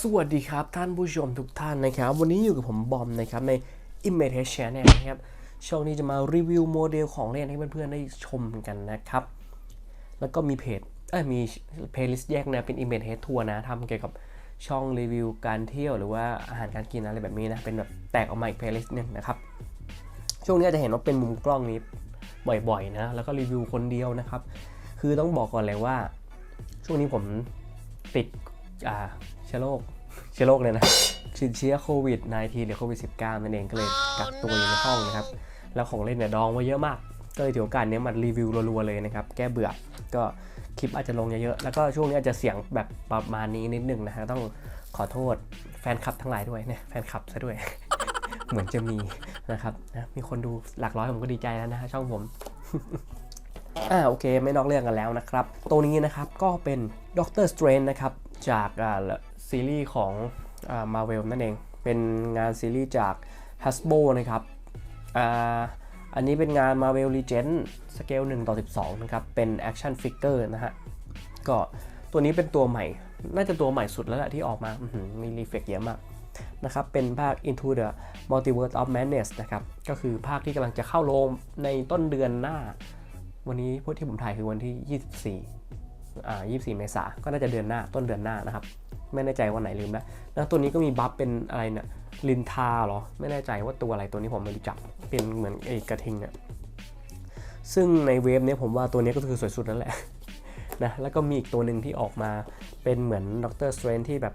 สวัสดีครับท่านผู้ชมทุกท่านนะครับ วันนี้อยู่กับผมบอมนะครับใน Image Channel นะครับช่องนี้จะมารีวิวโมเดลของเล่นให้เพื่อนๆได้ชมกันนะครับ แล้วก็มีเพจเอ้ยมีเพลย์ลิสต์แยกนะเป็น Image Head Tour นะทำเกี่ยวกับช่องรีวิวการเที่ยวหรือว่าอาหารการกินอะไรแบบนี้นะ เป็นแบบแตกออกมาอีกเพลย์ลิสต์หนึงนะครับ ช่วงนี้จะเห็นว่าเป็นมุมกล้องนี้บ่อยๆนะ แล้วก็รีวิวคนเดียวนะครับ คือต้องบอกก่อนเลยว่า ช่วงนี้ผมติดอ่าเชื้อโรคเชื้อโรคเลยนะติดเชื้อโควิด -19 หรือโควิด -19 นั่นเองก็เลยกักตัวอยู่ในห้องนะครับ แล้วของเล่นเนี่ยดองไว้เยอะมาก ก็เลยถือโอกาสนี้มารีวิวรัวๆเลยนะครับ แก้เบื่อ ก็คลิปอาจจะลงเยอะๆ แล้วก็ช่วงนี้อาจจะเสียงแบบประมาณนี้นิดนึงนะฮะ ต้องขอโทษแฟนคลับทั้งหลายด้วยเนี่ย แฟนคลับซะด้วย เหมือนจะมีนะครับนะมีคนดูหลักร้อยผมก็ดีใจแล้วนะฮะช่องผม อ่าโอเคไม่นอกเรื่องกันแล้วนะครับ ตัวนี้นะครับก็เป็น Doctor Strange นนะครับ จากอ่าซีรีส์ของอ่า Marvel นั่นเอง เป็นงานซีรีส์จาก Hasbro นะครับอ่าอันนี้เป็นงาน Marvel Legends สเกล1ต่อ12 นะครับ เป็น Action Figure นะฮะ ก็ตัวนี้เป็นตัวใหม่ น่าจะตัวใหม่สุดแล้วแหละที่ออกมา มีรีเฟกเยอะมากนะครับ เป็นภาค Into the Multiverse of Madness นะครับ ก็คือภาคที่กำลังจะเข้าโรงในต้นเดือนหน้า วันนี้พวกที่ผมถ่ายคือวันที่ 24 อ่า 24 เมษาก็น่าจะเดือนหน้า ต้นเดือนหน้านะครับ ไม่แน่ใจวันไหนลืมแล้ว แล้วตัวนี้ก็มีบัฟเป็นอะไรเนี่ย ลินทาเหรอ ไม่แน่ใจว่าตัวอะไรตัวนี้ผมไม่รู้จัก เป็นเหมือนไอ้กระทิงเนี่ย ซึ่งในเวฟเนี้ยผมว่าตัวนี้ก็คือสวยสุดนั่นแหละ นะ แล้วก็มีอีกตัวหนึ่งที่ออกมา เป็นเหมือนด็อกเตอร์สเตรนที่แบบ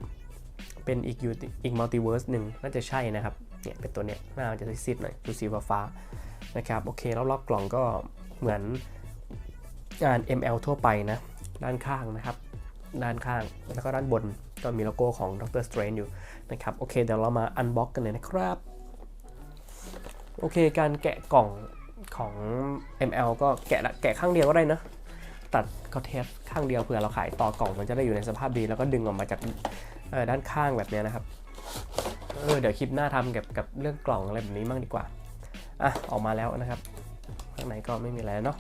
เป็นอีกยูอีกมัลติเวิร์สหนึ่งน่าจะใช่นะครับ เนี่ยเป็นตัวเนี้ยหน้ามันจะซีดๆหน่อยดูสีฟ้าๆ นะครับ โอเค แล้วรอบกล่องก็เหมือน งาน ML ทั่วไปนะ ด้านข้างนะครับ ด้านข้าง แล้วก็ด้านบนก็มีโลโก้ของ Dr. Strange อยู่นะครับ โอเค เดี๋ยวเรามาอันบ็อกกันเลยนะครับ โอเค การแกะกล่องของ ML ก็แกะละแกะข้างเดียวก็ได้นะ ตัดก็เทปข้างเดียวเผื่อเราขายต่อกล่องมันจะได้อยู่ในสภาพดี แล้วก็ดึงออกมาจากด้านข้างแบบนี้นะครับ เออ เดี๋ยวคลิปหน้าทำเกี่ยวกับเรื่องกล่องอะไรแบบนี้บ้างดีกว่า อะ ออกมาแล้วนะครับ ข้างในก็ไม่มีอะไรเนาะ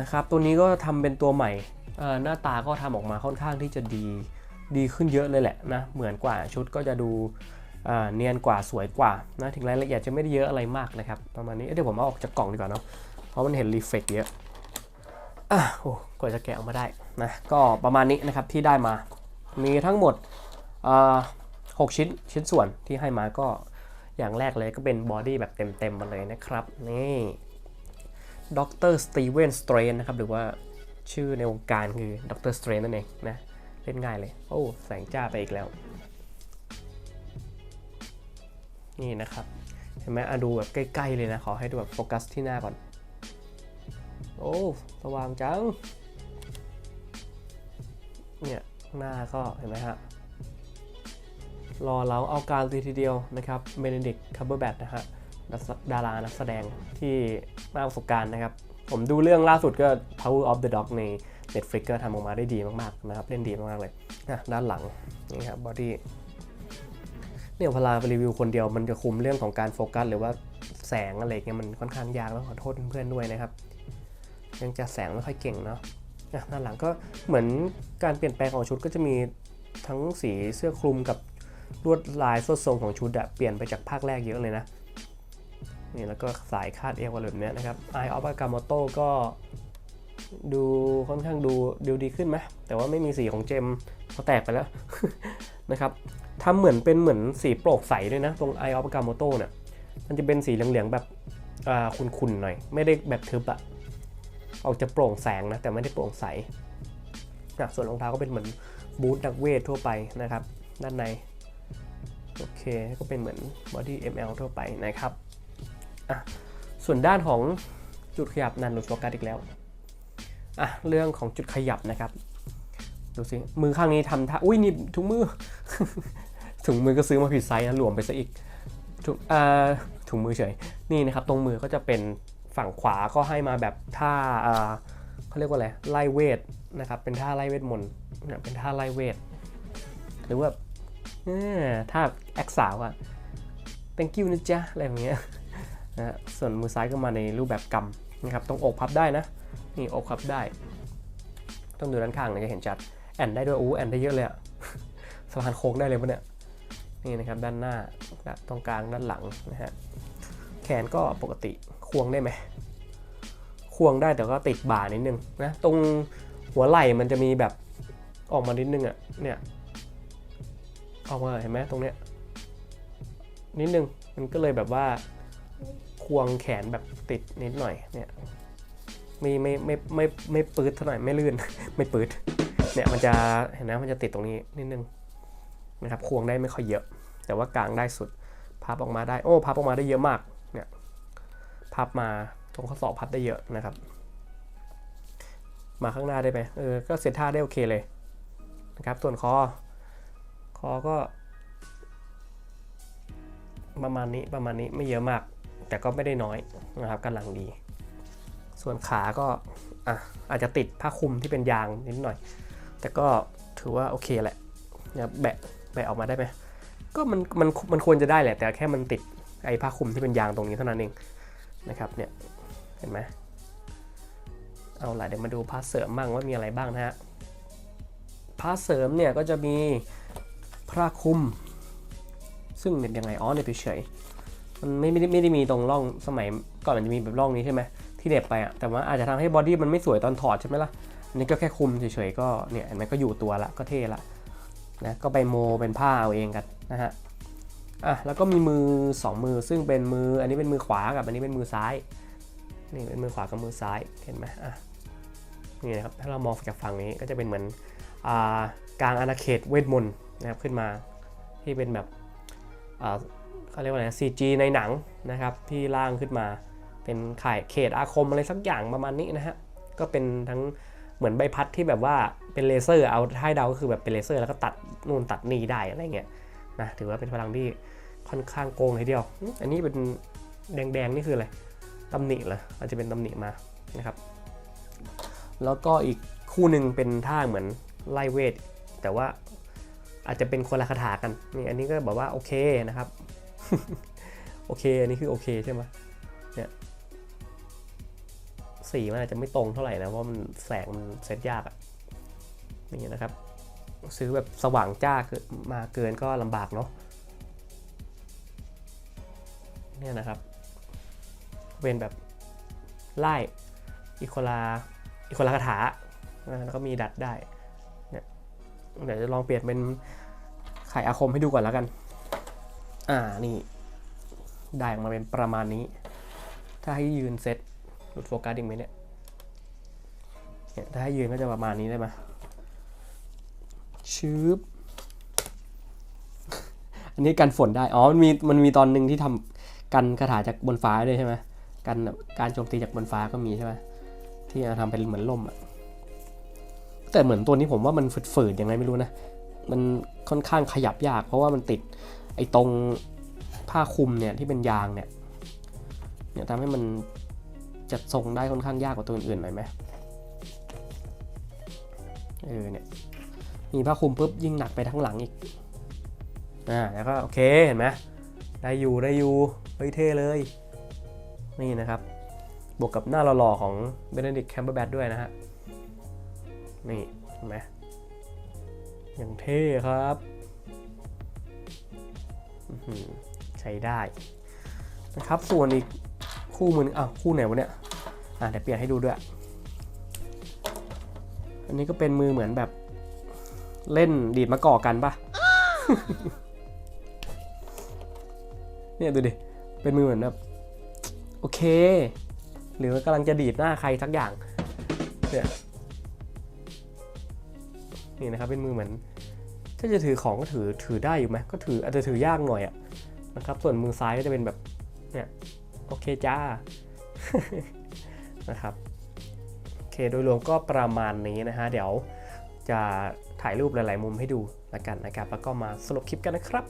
นะครับ ตัวนี้ก็ทำเป็นตัวใหม่ หน้าตาก็ทำออกมาค่อนข้างที่จะดี ดีขึ้นเยอะเลยแหละนะ เหมือนกว่าชุดก็จะดูเนียนกว่าสวยกว่านะ ถึงรายละเอียดจะไม่ได้เยอะอะไรมากนะครับ ประมาณนี้ เดี๋ยวผมเอาออกจากกล่องดีกว่าเนาะ เพราะมันเห็นรีเฟกเยอะ อะโอ้กว่าจะแกะออกมาได้นะ ก็ประมาณนี้นะครับที่ได้มา มีทั้งหมดหกชิ้นชิ้นส่วนที่ให้มาก็อย่างแรกเลยก็เป็นบอดี้แบบเต็มๆมาเลยนะครับ นี่ ดรสตีเวนสเตรนนะครับ หรือว่าชื่อในวงการคือดรสเตรนนั่นเองนะ เล่นง่ายเลย โอ้ แสงจ้าไปอีกแล้ว นี่นะครับ เห็นไหมอะดูแบบใกล้ ๆ เลยนะ ขอให้ดูแบบโฟกัสที่หน้าก่อน โอ้ สว่างจัง เนี่ยหน้าก็เห็นไหมฮะรอเราเอาการตีทีเดียวนะครับเบนเดิกคัมเบอร์แบทนะฮะ ดารานักแสดงที่มากประสบการณ์นะครับ ผมดูเรื่องล่าสุดก็ Power of the Dog ใน Netflix ก็ทำออกมาได้ดีมากๆนะครับ เล่นดีมากๆเลยนะด้านหลังนี่ครับบอดี้เนี่ยเวลาไปรีวิวคนเดียวมันจะคุมเรื่องของการโฟกัส หรือว่าแสงอะไรเงี้ยมันค่อนข้างยากแล้วขอโทษเพื่อนๆด้วยนะครับ ยังจะแสงไม่ค่อยเก่งเนาะอะด้านหลังก็เหมือนการเปลี่ยนแปลงของชุดก็จะมีทั้งสีเสื้อคลุมกับลวดลายสวดทรงของชุดอะเปลี่ยนไปจากภาคแรกเยอะเลยนะ นี่แล้วก็สายคาดเอวอะไรแบบเนี้ยนะครับ Eye of Agamotto ก็ดูค่อนข้างดูดูดีขึ้นไหมแต่ว่าไม่มีสีของเจมเขาแตกไปแล้วนะครับทำเหมือนเป็นเหมือนสีโปร่งใสด้วยนะ ตรง Eye of Agamotto เนี่ยมันจะเป็นสีเหลืองๆแบบอ่าขุ่นๆหน่อย ไม่ได้แบบทึบอะออกจะโปร่งแสงนะ แต่ไม่ได้โปร่งใสอะส่วนรองเท้าก็เป็นเหมือนบูทนักเวททั่วไปนะครับ ด้านใน โอเค ก็เป็นเหมือน body ml ทั่วไปนะครับ อะส่วนด้านของจุดขยับนันหลุดโฟกัสอีกแล้วอะเรื่องของจุดขยับนะครับ ดูสิมือข้างนี้ทำท่าอุ้ยนี่ถุงมือถุงมือก็ซื้อมาผิดไซส์นะหลวมไปซะอีกถุงอ่าถุงมือเฉยนี่นะครับตรงมือก็จะเป็นฝั่งขวาก็ให้มาแบบท่าเอ่อเขาเรียกว่าอะไรไล่เวทนะครับเป็นท่าไล่เวทมนต์เนี่ยเป็นท่าไล่เวทหรือว่าเออท่าแอคสาวอะ thank you นะจ๊ะอะไรอย่างเงี้ย นะส่วนมือซ้ายก็มาในรูปแบบกำนะครับตรงอกพับได้นะนี่อกพับได้ ต้องดูด้านข้างเนี่ยจะเห็นชัดแอนได้ด้วยอู้แอนได้เยอะเลยอะสะพานโค้งได้เลยปะเนี่ยนี่นะครับด้านหน้าตรงกลางด้านหลังนะฮะแขนก็ปกติควงได้ไหมควงได้แต่ก็ติดบ่านิดนึงนะตรงหัวไหล่มันจะมีแบบออกมานิดนึงอะเนี่ยออกมาเห็นไหมตรงเนี้ยนิดนึงมันก็เลยแบบว่า ควงแขนแบบติดนิดหน่อยเนี่ยไม่ไม่ไม่ไม่ไม่ปืดเท่าไหร่ไม่ลื่น ไม่ปืดเนี่ยมันจะเห็นนะมันจะติดตรงนี้นิดนึงนะครับควงได้ไม่ค่อยเยอะ แต่ว่ากลางได้สุดพับออกมาได้โอ้พับออกมาได้เยอะมากเนี่ยพับมาตรงข้อศอกพับได้เยอะนะครับ มาข้างหน้าได้ไหมเออก็เซตท่าได้โอเคเลยนะครับส่วนคอคอก็ ประมาณนี้ประมาณนี้ไม่เยอะมาก แต่ก็ไม่ได้น้อยนะครับกำลังดี ส่วนขาก็อะอาจจะติดผ้าคลุมที่เป็นยางนิดหน่อย แต่ก็ถือว่าโอเคแหละนี่ยแบะแบะออกมาได้ไหมก็มันมันมันควรจะได้แหละ แต่แค่มันติดไอ้ผ้าคลุมที่เป็นยางตรงนี้เท่านั้นเองนะครับเนี่ยเห็นไหมเอาล่ะเดี๋ยวมาดูผ้าเสริมบ้างว่ามีอะไรบ้างนะฮะผ้าเสริมเนี่ยก็จะมีผ้าคลุม ซึ่งเป็นยังไงอ๋อเนี่ยเฉย มันไม่ไม่ได้ไม่ได้มีตรงร่องสมัยก่อนมันจะมีแบบร่องนี้ใช่ไหมที่เหน็บไปอะแต่ว่าอาจจะทำให้บอดี้มันไม่สวยตอนถอดใช่ไหมล่ะอันนี้ก็แค่คุมเฉยๆก็เนี่ยเห็นไหมก็อยู่ตัวละก็เท่ละนะก็ไปโมเป็นผ้าเอาเองกันนะฮะอะแล้วก็มีมือ 2 มือซึ่งเป็นมืออันนี้เป็นมือขวากับอันนี้เป็นมือซ้ายนี่เป็นมือขวากับมือซ้ายเห็นไหมอะนี่นะครับถ้าเรามองจากฝั่งนี้ก็จะเป็นเหมือนอ่ากลางอาณาเขตเวทมนต์นะครับขึ้นมาที่เป็นแบบอ่า เขาเรียกว่าอะไร CG ในหนังนะครับที่ล่างขึ้นมา เป็นข่ายเขตอาคมอะไรสักอย่างประมาณนี้นะฮะก็เป็นทั้งเหมือนใบพัดที่แบบว่าเป็นเลเซอร์เอาให้เดาก็คือแบบเป็นเลเซอร์แล้วก็ตัดนู่นตัดนี่ได้อะไรเงี้ยนะถือว่าเป็นพลังที่ค่อนข้างโกงทีเดียว อันนี้เป็นแดงๆนี่คืออะไรตำหนิเหรออาจจะเป็นตำหนิมานะครับ แล้วก็อีกคู่หนึ่งเป็นท่าเหมือนไล่เวท แต่ว่าอาจจะเป็นคนละคาถากันนี่อันนี้ก็แบบว่าโอเคนะครับ โอเค อันนี้คือโอเคใช่ไหมเนี่ยสีมันอาจจะไม่ตรงเท่าไหร่นะ เพราะมันแสงมันเซตยากอะนี่นะครับ ซื้อแบบสว่างจ้ามาเกินก็ลำบากเนาะเนี่ยนะครับ เป็นแบบไล่อีโคลาอีโคลาคาถาอ่าแล้วก็มีดัดได้เนี่ยเดี๋ยวจะลองเปลี่ยนเป็นไข่อาคมให้ดูก่อนแล้วกัน อ่านี่ ได้ออกมาเป็นประมาณนี้ ถ้าให้ยืนเซตหลุดโฟกัสอีกไหมเนี่ยเนี่ย ถ้าให้ยืนก็จะประมาณนี้ได้ไหมชืบอันนี้กันฝนได้ อ๋อ มันมี มันมีตอนหนึ่งที่ทำกันคาถาจากบนฟ้าด้วยใช่ไหมกันการโจมตีจากบนฟ้าก็มีใช่ไหมที่เอาทำเป็นเหมือนล่มอะแต่เหมือนตัวนี้ผมว่ามันฝืดๆยังไงไม่รู้นะ มันค่อนข้างขยับยากเพราะว่ามันติด ไอ้ตรงผ้าคลุมเนี่ยที่เป็นยางเนี่ยเนี่ยทำให้มันจัดทรงได้ค่อนข้างยากกว่าตัวอื่นๆหน่อยไหมเออเนี่ยมีผ้าคลุมปุ๊บยิ่งหนักไปทั้งหลังอีกอ่าแล้วก็โอเคเห็นไหมได้อยู่ได้อยู่เฮ้ยเท่เลย นี่นะครับ บวกกับหน้าหล่อๆของ Benedict Cumberbatch ด้วยนะฮะนี่เห็นไหมอย่างเท่ครับ ใช้ได้นะครับ ส่วนอีกคู่มือนึงอ้าวคู่ไหนวะเนี่ยอะเดี๋ยวเปลี่ยนให้ดูด้วย อันนี้ก็เป็นมือเหมือนแบบเล่นดีดมะกอกกันปะเนี่ยดูดิ เป็นมือเหมือนแบบโอเค หรือกำลังจะดีดหน้าใครสักอย่างเนี่ยนี่นะครับเป็นมือเหมือน ถ้าจะถือของก็ถือถือได้อยู่ไหมก็ถืออาจจะถือยากหน่อยอะนะครับ ส่วนมือซ้ายก็จะเป็นแบบเนี่ยโอเคจ้านะครับโอเคโดยรวมก็ประมาณนี้นะฮะเดี๋ยวจะถ่ายรูปหลาย ๆ มุมให้ดูแล้วกันนะครับ แล้วก็มาสรุปคลิปกันนะครับ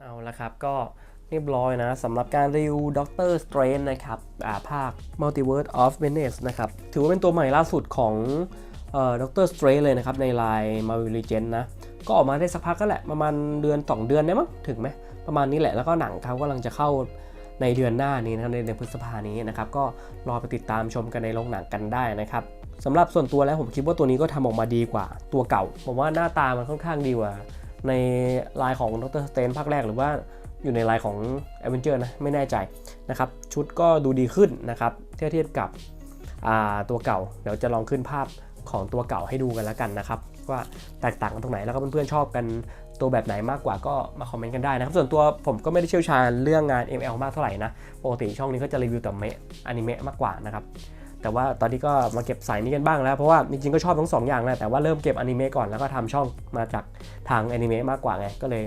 เอาละครับก็เรียบร้อยนะสำหรับการรีวิว Doctor Strange นนะครับาภาค Multiverse of Madness นะครับ ถือว่าเป็นตัวใหม่ล่าสุดของเอ่อ Doctor Strange เลยนะครับ ในลาย Marvel Legends นะ ก็ออกมาได้สักพักก็แหละ ประมาณเดือน 2 เดือนได้มั้งถึงไหม ประมาณนี้แหละ แล้วก็หนังเขากำลังจะเข้าในเดือนหน้านี้นะครับในเดือนพฤษภานี้นะครับ ก็รอไปติดตามชมกันในโรงหนังกันได้นะครับสำหรับส่วนตัวแล้วผมคิดว่าตัวนี้ก็ทำออกมาดีกว่าตัวเก่าผมว่าหน้าตามันค่อนข้างดีกว่า ในลายของ Doctor Strange ภาคแรกหรือว่าอยู่ในลายของ a v e n g e r นะไม่แน่ใจนะครับชุดก็ดูดีขึ้นนะครับเทียบเทียบกับตัวเก่า เดี๋ยวจะลองขึ้นภาพของตัวเก่าให้ดูกันแล้วกันนะครับว่าแตกต่างกันตรงไหนแล้วก็เพื่อนๆชอบกันตัวแบบไหนมากกว่าก็มาคอมเมนต์กันได้นะครับ ส่วนตัวผมก็ไม่ได้เชี่ยวชาญเรื่องงาน ML มากเท่าไหร่นะ ปกติช่องนี้ก็จะรีวิวแต่เมะอนิเมะมากกว่านะครับ แต่ว่าตอนนี้ก็มาเก็บสายนี้กันบ้างแล้ว เพราะว่าจริงๆก็ชอบทั้งสองอย่างแหละแต่ว่าเริ่มเก็บอนิเมะก่อนแล้วก็ทำช่องมาจากทางอนิเมะมากกว่าไงก็เลย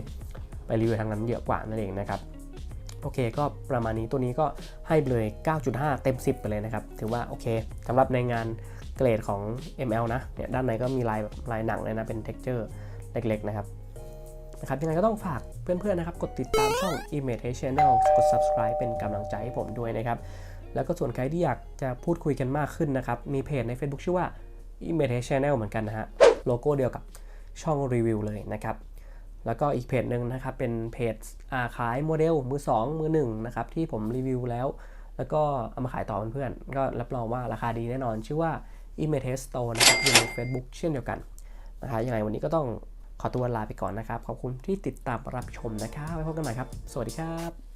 ไปรีวิวทางนั้นเยอะกว่านั่นเองนะครับโอเคก็ประมาณนี้ตัวนี้ก็ให้เลย 9.5 เต็ม 10 ไปเลยนะครับ ถือว่าโอเคสำหรับในงานเกรดของ ML นะเนี่ยด้านในก็มีลายแบบลายหนังเลยนะ เป็น texture เล็กๆนะครับนะครับยังไงก็ต้องฝากเพื่อนๆนะครับ กดติดตามช่อง Image Channel กด subscribe เป็นกำลังใจให้ผมด้วยนะครับ แล้วก็ส่วนใครที่อยากจะพูดคุยกันมากขึ้นนะครับ มีเพจใน Facebook ชื่อว่า Image Channel เหมือนกันนะฮะ โลโก้เดียวกับช่องรีวิวเลยนะครับ แล้วก็อีกเพจหนึ่งนะครับ เป็นเพจอาขายโมเดลมือ 2 มือ1นะครับที่ผมรีวิวแล้ว แล้วก็เอามาขายต่อเพื่อนๆ ก็รับรองว่าราคาดีแน่นอน ชื่อว่า Image Store นะครับอยู่ใน Facebook เช่นเดียวกันนะคะยังไงวันนี้ก็ต้องขอตัวลาไปก่อนนะครับ ขอบคุณที่ติดตามรับชมนะครับ ไว้พบกันใหม่ครับ สวัสดีครับ